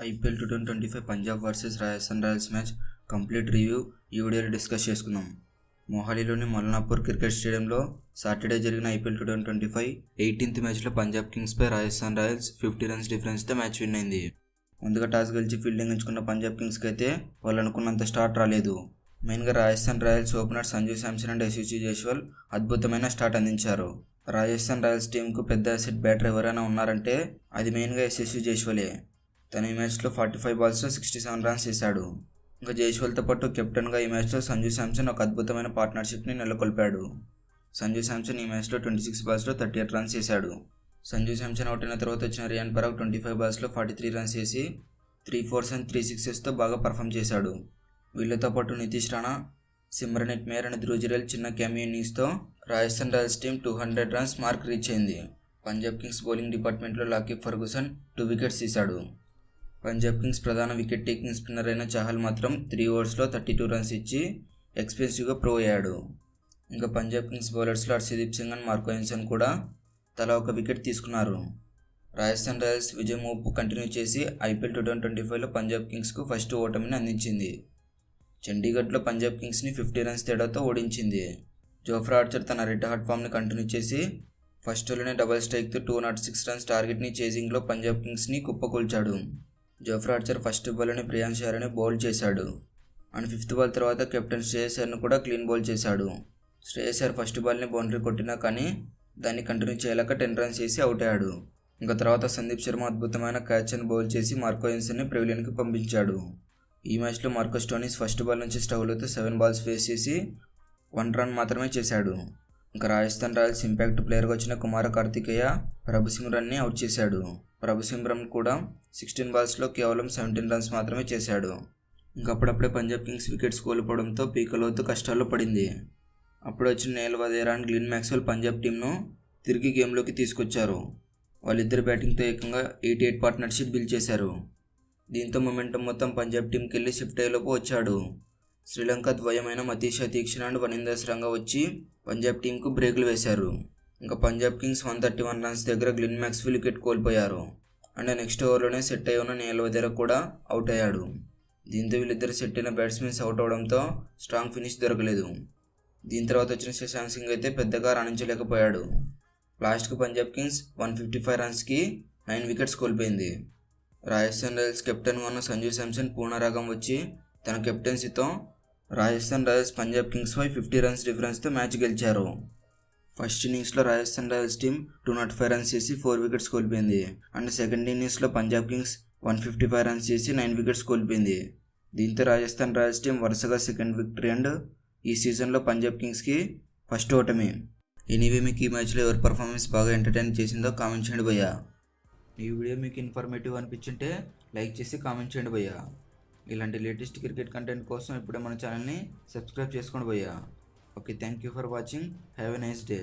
IPL two thousand twenty five Punjab versus Rajasthan Royals match complete review ఈ వీడియోలో discuss చేసుకుందాం. మొహాలీలోని Mullanpur cricket స్టేడియంలో సాటర్డే జరిగిన IPL two thousand twenty five eighteenth మ్యాచ్లో పంజాబ్ కింగ్స్పై రాజస్థాన్ రాయల్స్ ఫిఫ్టీ రన్స్ డిఫరెన్స్తో మ్యాచ్ విన్ అయింది. ముందుగా టాస్ గెలిచి ఫీల్డింగ్ ఎంచుకున్న పంజాబ్ కింగ్స్కి అయితే వాళ్ళు అనుకున్నంత స్టార్ట్ రాలేదు. మెయిన్గా Rajasthan Royals opener Sanju Samson and Yashasvi Jaiswal అద్భుతమైన స్టార్ట్ అందించారు. రాజస్థాన్ రాయల్స్ టీంకు పెద్ద అసెట్ బ్యాటర్ ఎవరైనా ఉన్నారంటే అది మెయిన్గా యశస్వి జైస్వాలే. తను ఈ మ్యాచ్లో ఫార్టీ ఫైవ్ బాల్స్లో సిక్స్టీ సెవెన్ రన్స్ చేశాడు. ఇంకా జైస్వాల్తో పాటు కెప్టెన్గా ఈ మ్యాచ్లో సంజు శాంసన్ ఒక అద్భుతమైన పార్ట్నర్షిప్ని నెలకొల్పాడు. సంజు శాంసన్ ఈ మ్యాచ్లో ట్వంటీ సిక్స్ బాల్స్లో థర్టీ ఎయిట్ రన్స్ చేశాడు. సంజు శాంసన్ అవుట్ అయిన తర్వాత వచ్చిన రియాన్ పరాగ్ ట్వంటీ ఫైవ్ బాల్స్లో ఫార్టీ త్రీ రన్స్ చేసి త్రీ ఫోర్స్ అండ్ త్రీ సిక్సెస్తో బాగా పర్ఫామ్ చేశాడు. వీళ్ళతో పాటు Nitish Rana Shimron Meyer and Dhruv Jurel చిన్న cameo ఇన్నింగ్స్తో Rajasthan Royals team two hundred runs mark reach అయింది. పంజాబ్ కింగ్స్ బౌలింగ్ డిపార్ట్మెంట్లో లాకీ ఫర్గూసన్ టూ వికెట్స్ తీశాడు. పంజాబ్ కింగ్స్ ప్రధాన వికెట్ టేకింగ్ స్పిన్నర్ అయిన చహల్ మాత్రం త్రీ ఓవర్స్లో థర్టీ టూ రన్స్ ఇచ్చి ఎక్స్పెన్సివ్గా ప్రో అయ్యాడు. ఇంకా Punjab Kings బౌలర్స్లో Harshdeep Singh and Marco Jansen కూడా తలా ఒక వికెట్ తీసుకున్నారు. రాజస్థాన్ రాయల్స్ విజయం ఊపు కంటిన్యూ చేసి ఐపీఎల్ టూ థౌజండ్ ట్వంటీ ఫైవ్లో పంజాబ్ కింగ్స్కు ఫస్ట్ ఓటమిని అందించింది. చండీగఢ్లో పంజాబ్ కింగ్స్ని ఫిఫ్టీ రన్స్ తేడాతో ఓడించింది. జోఫ్రా ఆర్చర్ తన రెడ్ హాట్ ఫామ్ని కంటిన్యూ చేసి ఫస్ట్లోనే డబల్ స్ట్రైక్తో టూ నాట్ సిక్స్ రన్స్ టార్గెట్ని చేజింగ్లో పంజాబ్ కింగ్స్ని కుప్పకూల్చాడు. జోఫ్రా ఆర్చర్ ఫస్ట్ బాల్ని ప్రియాన్ షారని బౌల్ చేశాడు. అండ్ ఫిఫ్త్ బాల్ తర్వాత కెప్టెన్ శ్రేయసర్ను కూడా క్లీన్ బౌల్ చేశాడు. శ్రేయసర్ ఫస్ట్ బాల్ని బౌండరీ కొట్టినా కానీ దాన్ని కంటిన్యూ చేయలేక టెన్ రన్స్ చేసి అవుట్ అయ్యాడు. ఇంకా తర్వాత సందీప్ శర్మ అద్భుతమైన క్యాచ్ అని బౌల్ చేసి మార్కో ఎన్సన్ని పంపించాడు. ఈ మ్యాచ్లో మార్కోస్టోనీస్ ఫస్ట్ బాల్ నుంచి స్టవ్లతో సెవెన్ బాల్స్ ఫేస్ చేసి వన్ రన్ మాత్రమే చేశాడు. ఇంకా రాజస్థాన్ రాయల్స్ ఇంపాక్ట్ ప్లేయర్గా వచ్చిన కుమార కార్తికేయ ప్రభుసింహరన్ని అవుట్ చేశాడు. ప్రభుసింహరన్ కూడా సిక్స్టీన్ బాల్స్లో కేవలం సెవెంటీన్ రన్స్ మాత్రమే చేశాడు. ఇంకప్పుడప్పుడే పంజాబ్ కింగ్స్ వికెట్స్ కోల్పోవడంతో పీకలోతు కష్టాల్లో పడింది. అప్పుడు వచ్చిన Nehal Wadhera and Glenn Maxwell Punjab టీంను తిరిగి గేమ్లోకి తీసుకొచ్చారు. వాళ్ళిద్దరు బ్యాటింగ్తో ఏకంగా ఎయిటీ ఎయిట్ పార్ట్నర్షిప్ బిల్ చేశారు. దీంతో మొమెంటం మొత్తం పంజాబ్ టీంకి వెళ్ళి షిఫ్ట్ అయ్యేలోపు వచ్చాడు. శ్రీలంక ద్వయమైన మతీషా దీక్షణ అండ్ వనిందర్ రంగ వచ్చి పంజాబ్ టీంకు బ్రేకులు వేశారు. ఇంకా Punjab Kings one thirty one runs దగ్గర గ్లిన్ మ్యాక్స్ వికెట్ కోల్పోయారు. అండ్ నెక్స్ట్ ఓవర్లోనే సెట్ అయి ఉన్న నేల వదేర కూడా అవుట్ అయ్యాడు. దీంతో వీళ్ళిద్దరు సెట్ అయిన బ్యాట్స్మెన్స్ అవుట్ అవడంతో స్ట్రాంగ్ ఫినిష్ దొరకలేదు. దీని తర్వాత వచ్చిన శశాంక్ సింగ్ అయితే పెద్దగా రాణించలేకపోయాడు. లాస్ట్కి Punjab Kings one fifty five రన్స్కి nine wickets కోల్పోయింది. రాజస్థాన్ రాయల్స్ కెప్టెన్గా ఉన్న సంజు శాంసన్ పూర్ణరాగం వచ్చి తన కెప్టెన్సీతో రాజస్థాన్ రాయల్స్ పంజాబ్ కింగ్స్పై ఫిఫ్టీ రన్స్ డిఫరెన్స్తో మ్యాచ్ గెలిచారు. ఫస్ట్ ఇన్నింగ్స్లో Rajasthan Royals team two nought five runs చేసి ఫోర్ వికెట్స్ కోల్పోయింది. అండ్ సెకండ్ ఇన్నింగ్స్లో Punjab Kings one fifty five runs చేసి నైన్ వికెట్స్ కోల్పోయింది. దీంతో రాజస్థాన్ రాయల్స్ టీం వరుసగా సెకండ్ విక్టరీ అండ్ ఈ సీజన్లో పంజాబ్ కింగ్స్కి ఫస్ట్ ఓటమి. ఎనీవే మీకు ఈ మ్యాచ్లో ఎవరి పర్ఫార్మెన్స్ బాగా ఎంటర్టైన్ చేసిందో కామెంట్ చేయండి భయ్యా. ఈ వీడియో మీకు ఇన్ఫర్మేటివ్ అనిపించుంటే లైక్ చేసి కామెంట్ చేయండి భయ్యా. ఇలాంటి లేటెస్ట్ క్రికెట్ కంటెంట్ కోసం ఇప్పుడే మన ఛానల్ని సబ్స్క్రైబ్ చేసుకోండి భయ్యా. Okay thank you for watching. Have a nice day